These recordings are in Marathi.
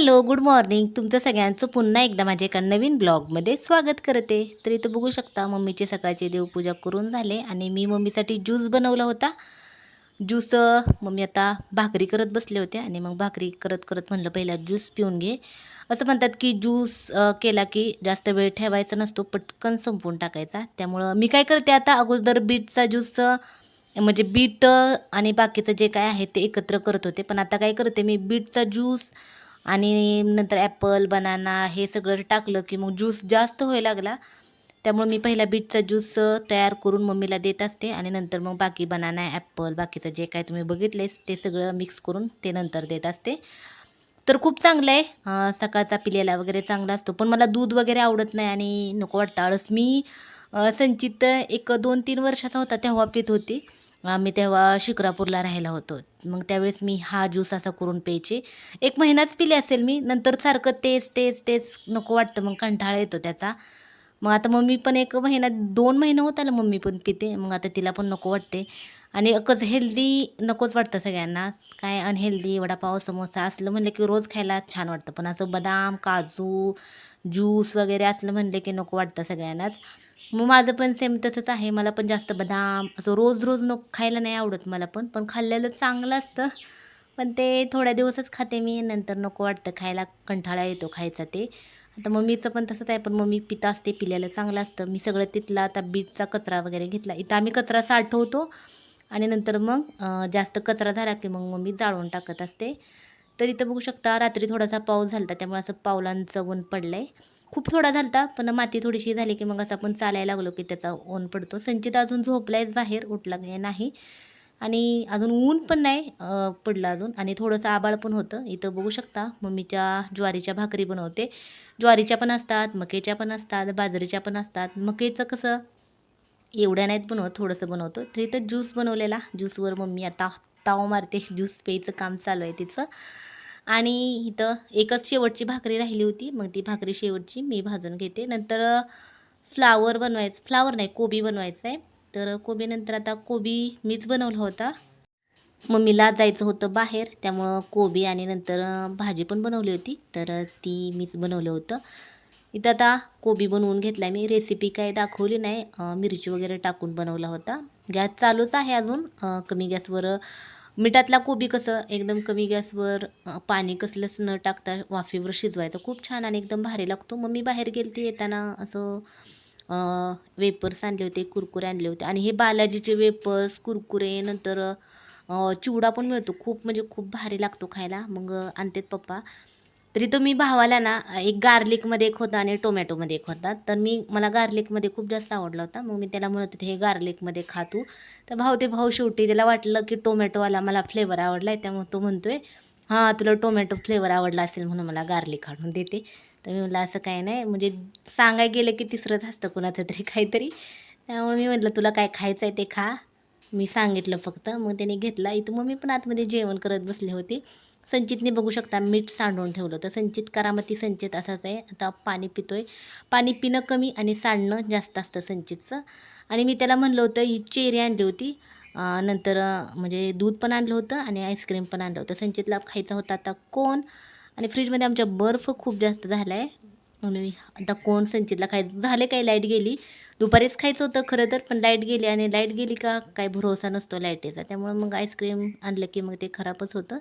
Hello good morning. तुमचं सगळ्यांचं पुन्हा एकदा माझ्या एका नवीन ब्लॉगमध्ये स्वागत करते. तर इथं बघू शकता मम्मीचे सकाळचे देवपूजा करून झाले आणि मी मम्मीसाठी ज्यूस बनवला होता. ज्यूस मम्मी आता भाकरी करत बसले होते आणि मग भाकरी करत करत म्हणलं पहिला ज्यूस पिऊन घे. असं म्हणतात की ज्यूस केला की जास्त वेळ ठेवायचा नसतो पटकन संपवून टाकायचा. त्यामुळं मी काय करते आता अगोदर बीटचा ज्यूस म्हणजे बीट आणि बाकीचं जे काय आहे ते एकत्र करत होते. पण आता काय करते मी बीटचा ज्यूस आणि नंतर ॲपल बनाना हे सगळं टाकलं की मग ज्यूस जास्त व्हायला लागला. त्यामुळे मी पहिला बीटचा ज्यूस तयार करून मम्मीला देत असते आणि नंतर मग बाकी बनाना ॲपल बाकीचं जे काय तुम्ही बघितलेस ते सगळं मिक्स करून ते नंतर देत असते. तर खूप चांगलं आहे. सकाळचा पिलेला वगैरे चांगला असतो. पण मला दूध वगैरे आवडत नाही आणि नको वाटतं. आळस मी संचित एक दोन तीन वर्षाचा होता तेव्हा पित होती. आम्ही तेव्हा शिक्रापूरला राहायला होतो. मग त्यावेळेस मी हा ज्यूस असा करून प्यायचे. एक महिनाच पिले असेल मी नंतर सारखं तेच तेच तेच नको वाटतं मग कंटाळा येतो त्याचा. मग आता मम्मी पण एक महिना दोन महिने होत आला मम्मी पण पिते मग आता तिला पण नको वाटते. आणि एकच हेल्दी नकोच वाटतं सगळ्यांना. काय अनहेल्दी वडापाव समोसा असलं म्हणलं की रोज खायला छान वाटतं. पण असं बदाम काजू ज्यूस वगैरे असलं म्हणलं की नको वाटतं सगळ्यांनाच. मग माझं पण सेम तसंच आहे. मला पण जास्त बदाम असं रोज रोज नको खायला नाही आवडत मला पण. पण खाल्लेलं चांगलं असतं. पण ते थोड्या दिवसच खाते मी. नंतर नको वाटतं खायला. कंटाळा येतो खायचा ते. आता मम्मीचं पण तसंच आहे. पण मम्मी पिता असते पिल्याला चांगलं असतं. मी सगळं तिथला आता बीटचा कचरा वगैरे घेतला. इथं आम्ही कचरा साठवतो. आणि नंतर मग जास्त कचरा झाला की मग मम्मी जाळून टाकत असते. तर इथं बघू शकता रात्री थोडासा पाऊस झाला त्यामुळे असं पावलांचं ऊन पडलं आहे खूप थोडा झालता पण माती थोडीशी झाली की मग असं आपण चालायला लागलो की त्याचा ऊन पडतो. संचित अजून झोपलायच बाहेर उठला नाही. आणि अजून ऊन पण नाही पडलं अजून. आणि थोडंसं आबाळ पण होतं. इथं बघू शकता मम्मीच्या ज्वारीच्या भाकरी बनवते. ज्वारीच्या पण असतात मकेच्या पण असतात बाजरीच्या पण असतात. मकेचं कसं एवढ्या नाहीत बनवत थोडंसं बनवतो. तर इथं ज्यूस बनवलेला. ज्यूसवर मम्मी आता ताव मारते. ज्यूस प्यायचं काम चालू आहे तिचं. आणि इथं एकच शेवटची भाकरी राहिली होती. मग ती भाकरी शेवटची मी भाजून घेते. नंतर फ्लावर बनवायचं फ्लावर नाही कोबी बनवायचं आहे तर कोबी नंतर आता कोबी मीच बनवला होता. मम्मीला जायचं होतं बाहेर. त्यामुळं कोबी आणि नंतर भाजी पण बनवली होती. तर ती मीच बनवलं होतं. इथं आता कोबी बनवून घेतला मी. रेसिपी काय दाखवली नाही. मिरची वगैरे टाकून बनवला होता. गॅस चालूच आहे अजून. कमी गॅसवर मिठातला कोबी कसं एकदम कमी गॅसवर पाणी कसलंच न टाकता वाफेवर शिजवायचं. खूप छान आणि एकदम भारी लागतो. मग मी बाहेर गेली ते येताना असं वेपर्स आणले होते कुरकुरे आणले होते. आणि हे बालाजीचे वेपर्स कुरकुरे नंतर चिवडा पण मिळतो. खूप म्हणजे खूप भारी लागतो खायला. मग आणतात पप्पा. तरी तो मी भावाला ना एक गार्लिकमध्ये एक होता आणि टोमॅटोमध्ये एक होता. तर मी मला गार्लिकमध्ये खूप जास्त आवडला होता. मग मी त्याला म्हणत होते हे गार्लिकमध्ये खा तू. तर भाऊ ते भाऊ शेवटी त्याला वाटलं की टोमॅटोवाला मला फ्लेवर आवडला आहे त्यामुळे तो म्हणतो आहे हां तुला टोमॅटो फ्लेवर आवडला असेल म्हणून मला गार्लिक आणून देते. तर मी म्हटलं असं काय नाही. म्हणजे सांगाय गेलं की तिसरंच असतं कुणाचं तरी काहीतरी. त्यामुळे मी म्हटलं तुला काय खायचं आहे ते खा. मी सांगितलं फक्त. मग त्याने घेतला. इथं मग मी पण आतमध्ये जेवण करत बसले होते. संचितने बघू शकता मीठ सांडून ठेवलं. तर संचित करामती संचित असाच आहे. आता पाणी पितो आहे पाणी पिणं कमी आणि सांडणं जास्त असतं संचितचं. आणि मी त्याला म्हणलं होतं ही चेरी आणली होती. नंतर म्हणजे दूध पण आणलं होतं आणि आईस्क्रीम पण आणलं होतं. संचितला खायचा होता आता कोण? आणि फ्रीजमध्ये आमच्या बर्फ खूप जास्त झाला आहे आणि आता कोण संचितला खायचं? झाले काय? लाइट गेली. दुपारीच खायचं होतं खरं तर पण लाइट गेली आणि लाइट गेली का? काय भरोसा नसतो लाईटीचा. त्यामुळे मग आईस्क्रीम आणलं की मग ते खराबच होतं.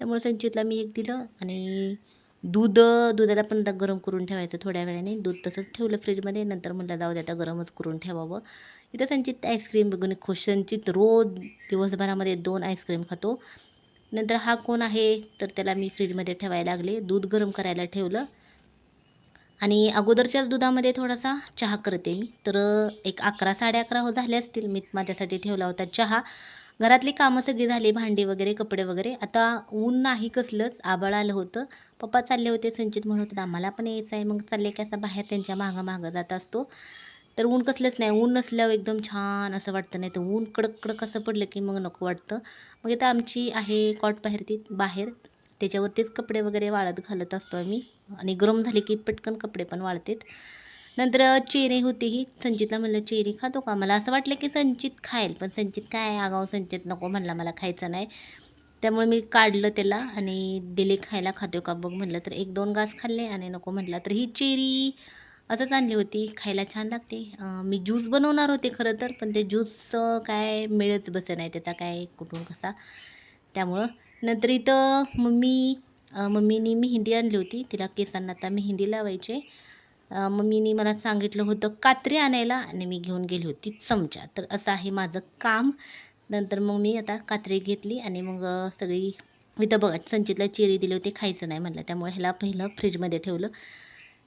त्यामुळे संचितला मी एक दिलं आणि दूध दुधाला पण आता गरम करून ठेवायचं थोड्या वेळाने. दूध तसंच ठेवलं फ्रीजमध्ये. नंतर म्हटलं जाऊ दे आता गरमच करून ठेवावं. इथं संचित आईस्क्रीम बघून खुश संचित रोज दिवसभरामध्ये दोन आईस्क्रीम खातो. नंतर हा कोण आहे तर त्याला मी फ्रीजमध्ये ठेवायला लागले. दूध गरम करायला ठेवलं. आणि अगोदरच्याच दुधामध्ये थोडासा चहा करते मी. तर एक अकरा साडे अकरा हो झाले असतील. मी माझ्यासाठी ठेवला होता चहा. घरातली कामं सगळी झाली भांडी वगैरे कपडे वगैरे. आता ऊन नाही कसलंच आबाळ आलं होतं. पप्पा चालले होते संचित म्हणत होतं आम्हाला पण यायचं आहे. मग चालले की असं बाहेर त्यांच्या मागं मागं जात असतो. तर ऊन कसलंच नाही. ऊन नसल्यावर एकदम छान असं वाटतं. नाही तर ऊन कडक कडक असं पडलं की मग नको वाटतं. मग इथं आमची आहे कॉट बाहेर ती बाहेर. त्याच्यावरतीच कपडे वगैरे वाळत घालत असतो आम्ही. आणि गरम झाले की पटकन कपडे पण वाळतात. नंतर चेरी होती ही संचितला म्हणलं चेरी खातो का मला असं वाटलं की संचित खाईल पण संचित काय आगाव संचित नको म्हणला मला खायचं नाही. त्यामुळे मी काढलं त्याला आणि दिले खायला खातो का बघ म्हटलं तर एक दोन घास खाल्ले आणि नको म्हटलं तर ही चेरी असंच आणली होती खायला छान लागते. मी ज्यूस बनवणार होते खरं तर पण ते ज्यूस काय मिळच बसे नाही त्याचा काय कुठून कसा. त्यामुळं नंतर इथं मम्मी मम्मीनी मेहंदी आणली होती तिला केसांना आता मेहंदी लावायचे. मम्मीने मला सांगितलं होतं कात्री आणायला. आणि मी घेऊन गेली होती चमचा. तर असं आहे माझं काम. नंतर मग मी आता कात्री घेतली आणि मग सगळी इथं बघा संचितला चेरी दिली होती खायचं नाही म्हटलं त्यामुळे ह्याला पहिलं फ्रीजमध्ये ठेवलं.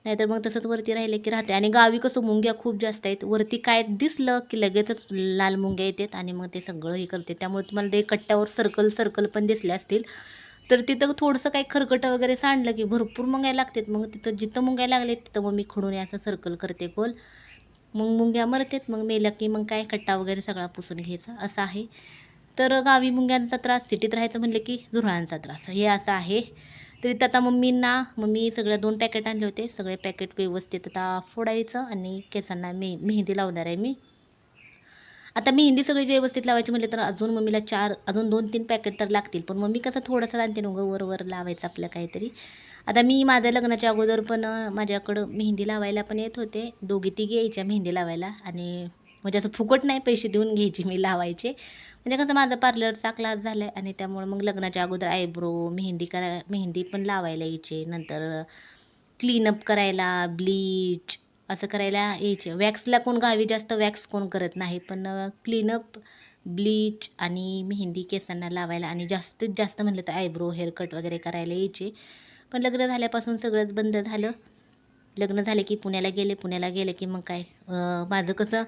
नाहीतर मग तसंच वरती राहिले की राहते. आणि गावी कसं मुंग्या खूप जास्त आहेत. वरती काय दिसलं की लगेचच लाल मुंग्या येतात आणि मग ते सगळं हे करते. त्यामुळे तुम्हाला ते कट्ट्यावर सर्कल सर्कल पण दिसले असतील. तर तिथं थोडंसं काही खरकटं वगैरे सांडलं की भरपूर मुंग्या लागतात. मग तिथं जिथं मुंग्या लागले तिथं मग मी खडून असं सर्कल करते गोल मग मुंग्या मरतात मग मेल्या की मग काय खट्टा वगैरे सगळा पुसून घ्यायचा. असं आहे. तर गावी मुंग्यांचा त्रास सिटीत राहायचं म्हणलं की झुरळांचा त्रास. हे असं आहे. तर इथं आता मम्मींना मम्मी सगळ्या दोन पॅकेट आणले होते. सगळे पॅकेट व्यवस्थित आता फोडायचं आणि केसांना मे मेहंदी लावणार आहे मी. आता मेहंदी सगळी व्यवस्थित लावायची म्हटलं तर अजून मम्मीला चार अजून दोन तीन पॅकेट तर लागतील. पण मम्मी कसं थोडंसं आणते नको वर वर लावायचं आपलं काहीतरी. आता मी माझ्या लग्नाच्या अगोदर पण माझ्याकडं मेहंदी लावायला पण येत होते. दोघी तिघी यायच्या मेहंदी लावायला. आणि म्हणजे असं फुकट नाही पैसे देऊन घ्यायची मी लावायचे. म्हणजे कसं माझा पार्लरचा क्लास झाला आहे आणि त्यामुळे मग लग्नाच्या अगोदर आयब्रो मेहंदी करा मेहंदी पण लावायला यायचे. नंतर क्लीनअप करायला ब्लीच असं करायला यायचे. वॅक्सला कोण गावी जास्त वॅक्स कोण करत नाही. पण क्लीनअप ब्लीच आणि मेहंदी केसांना लावायला आणि जास्तीत जास्त म्हणलं तर आयब्रो हेअरकट वगैरे करायला यायचे. पण लग्न झाल्यापासून सगळंच बंद झालं. लग्न झाले की पुण्याला गेले पुण्याला गेले की मग काय? माझं कसं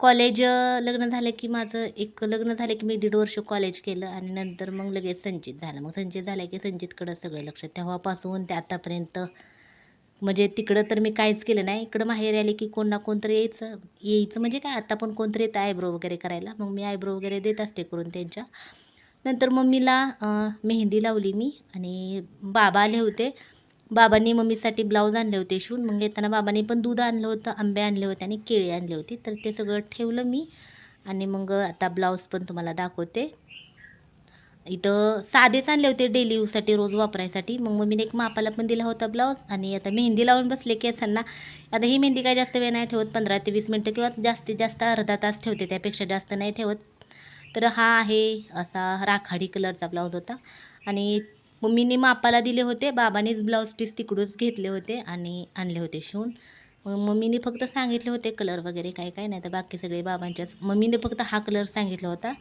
कॉलेज लग्न झालं की माझं एक लग्न झालं की मी दीड वर्ष कॉलेज केलं आणि नंतर मग लगेच संचित झालं. मग संचित झालं की संचितकडं सगळं लक्ष. तेव्हापासून ते आतापर्यंत म्हणजे तिकडं तर मी काहीच केलं नाही. इकडं माहेर आले की कोण ना कोणतरी यायचं. यायचं म्हणजे काय? आता पण कोणतरी येतं आयब्रो वगैरे करायला. मग मी आयब्रो वगैरे देत असते करून त्यांच्या. नंतर मम्मीला मेहंदी लावली मी आणि बाबा आले होते. बाबांनी मम्मीसाठी ब्लाऊज आणले होते शिवून. मग येताना बाबांनी पण दूध आणलं होतं आंबे आणले होते आणि केळी आणली होती. तर ते सगळं ठेवलं मी आणि मग आता ब्लाऊज पण तुम्हाला दाखवते. इथं साधेच आणले होते डेली यूजसाठी रोज वापरायसाठी. मग मम्मीने एक मापाला पण दिला होता ब्लाऊज आणि आता मेहंदी लावून बसले केसांना. आता ही मेहंदी काय जास्त वेळ नाही ठेवत पंधरा ते वीस मिनटं किंवा जास्तीत जास्त अर्धा तास ठेवते त्यापेक्षा जास्त नाही ठेवत. तर हा आहे असा राखाडी कलरचा ब्लाऊज होता. आणि मम्मीने मापाला दिले होते बाबानेच ब्लाऊज पीस तिकडूनच घेतले होते आणि आणले होते शिवून. मग मम्मीने फक्त सांगितले होते कलर वगैरे काय काय नाही तर बाकी सगळे बाबांच्याच. मम्मीने फक्त हा कलर सांगितला होता.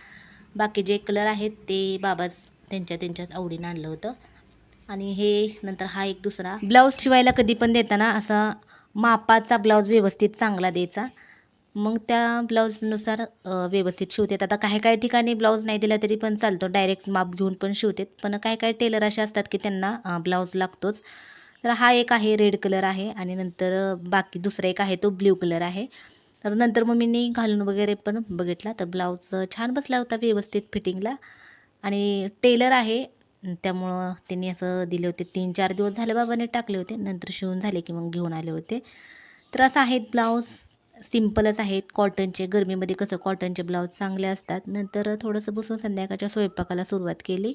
बाकी जे कलर आहेत ते बाबाच त्यांच्या त्यांच्याच आवडीनं आणलं होतं. आणि हे नंतर हा एक दुसरा. ब्लाऊज शिवायला कधी पण देताना असा मापाचा ब्लाऊज व्यवस्थित चांगला द्यायचा. मग त्या ब्लाऊजनुसार व्यवस्थित शिवतात. आता काही काही ठिकाणी ब्लाऊज नाही दिला तरी पण चालतो. डायरेक्ट माप घेऊन पण शिवतात. पण काही काही टेलर असे असतात की त्यांना ब्लाऊज लागतोच. तर हा एक आहे रेड कलर आहे. आणि नंतर बाकी दुसरा एक आहे तो ब्ल्यू कलर आहे. तर नंतर मग मी घालून वगैरे पण बघितला. तर ब्लाऊज छान बसला होता व्यवस्थित फिटिंगला. आणि टेलर आहे. त्यामुळं त्यांनी असं दिले होते. तीन चार दिवस झाले बाबाने टाकले होते. नंतर शिवून झाले की मग घेऊन आले होते. तर असं आहेत ब्लाऊज सिम्पलच आहेत. कॉटनचे गरमीमध्ये कसं कॉटनचे ब्लाऊज चांगले असतात. नंतर थोडंसं बसून संध्याकाळच्या स्वयंपाकाला सुरुवात केली.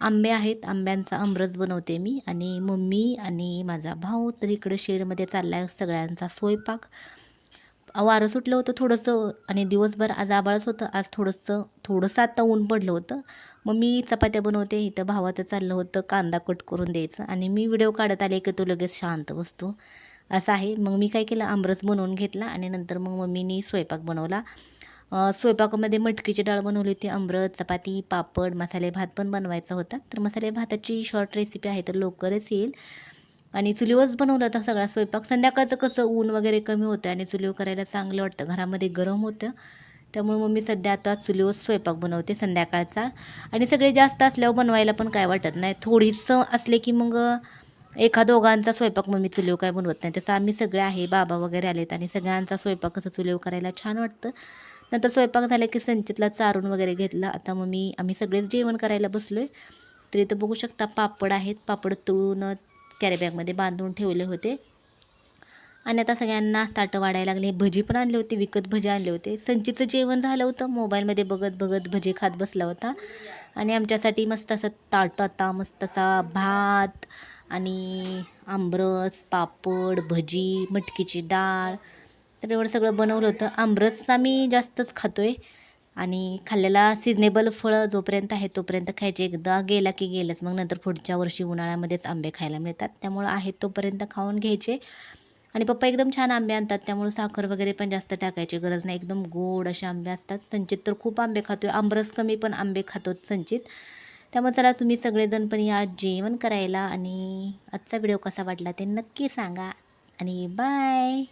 आंबे आहेत. आंब्यांचा आमरस बनवते मी. आणि मम्मी आणि माझा भाऊ तर इकडं शेडमध्ये चालला आहे सगळ्यांचा स्वयंपाक. वारं सुटलं होतं थोडंसं आणि दिवसभर आज आबाळच होतं. आज थोडंसं थोडंसं आता ऊन पडलं होतं. मग मी चपात्या बनवते इथं भावाचं चाललं होतं कांदा कट करून द्यायचं आणि मी व्हिडिओ काढत आले की तो लगेच शांत बसतो. असं आहे. मग मी काय केलं आमरस बनवून घेतला आणि नंतर मग मम्मीनी स्वयंपाक बनवला. स्वयंपाकामध्ये मटकीची डाळ बनवली होती आमरस चपाती पापड मसाले भात पण बनवायचा होता. तर मसाले भाताची शॉर्ट रेसिपी आहे तर लवकरच येईल. आणि चुलीवरच बनवलं होता सगळा स्वयंपाक. संध्याकाळचं कसं ऊन वगैरे कमी होतं आणि चुलीवर करायला चांगलं वाटतं. घरामध्ये गरम होतं. त्यामुळे मग मी सध्या आता चुलीवर स्वयंपाक बनवते संध्याकाळचा. आणि सगळे जास्त असल्यावर बनवायला पण काय वाटत नाही. थोडीसं असले की मग एका दोघांचा स्वयंपाक मग मी चुलीवर काय बनवत नाही. तसं आम्ही सगळे आहे बाबा वगैरे आलेत आणि सगळ्यांचा स्वयंपाक कसं चुलीवर करायला छान वाटतं. नंतर स्वयंपाक झाला की संचितला चारून वगैरे घेतला. आता मग मी आम्ही सगळेच जेवण करायला बसलो आहे तर इथं बघू शकता पापड आहेत. पापड तळून कॅरीबॅगमध्ये बांधून ठेवले होते. आणि आता सगळ्यांना ताटं वाढायला लागले. भजी पण आणले होते विकत भजी आणले होते. संचीचं जेवण झालं होतं. मोबाईलमध्ये बघत बघत भजी खात बसला होता. आणि आमच्यासाठी मस्त असं ताटं आता मस्त असा भात आणि आंबरस पापड भजी मटकीची डाळ. तर एवढं सगळं बनवलं होतं. आंबरस आम्ही जास्तच खातो आहे आणि खाल्लेला सिजनेबल फळं जोपर्यंत आहे तोपर्यंत खायचे. एकदा गेला की गेलंच. मग नंतर पुढच्या वर्षी उन्हाळ्यामध्येच आंबे खायला मिळतात. त्यामुळं आहेत तोपर्यंत खाऊन घ्यायचे. आणि पप्पा एकदम छान आंबे आणतात. त्यामुळे साखर वगैरे पण जास्त टाकायची गरज नाही. एकदम गोड असे आंबे असतात. संचित तर खूप आंबे खातो आहे आंबरस कमी पण आंबे खातो संचित. त्यामुळे चला तुम्ही सगळेजण पण या जेवण करायला आणि आजचा व्हिडिओ कसा वाटला ते नक्की सांगा. आणि बाय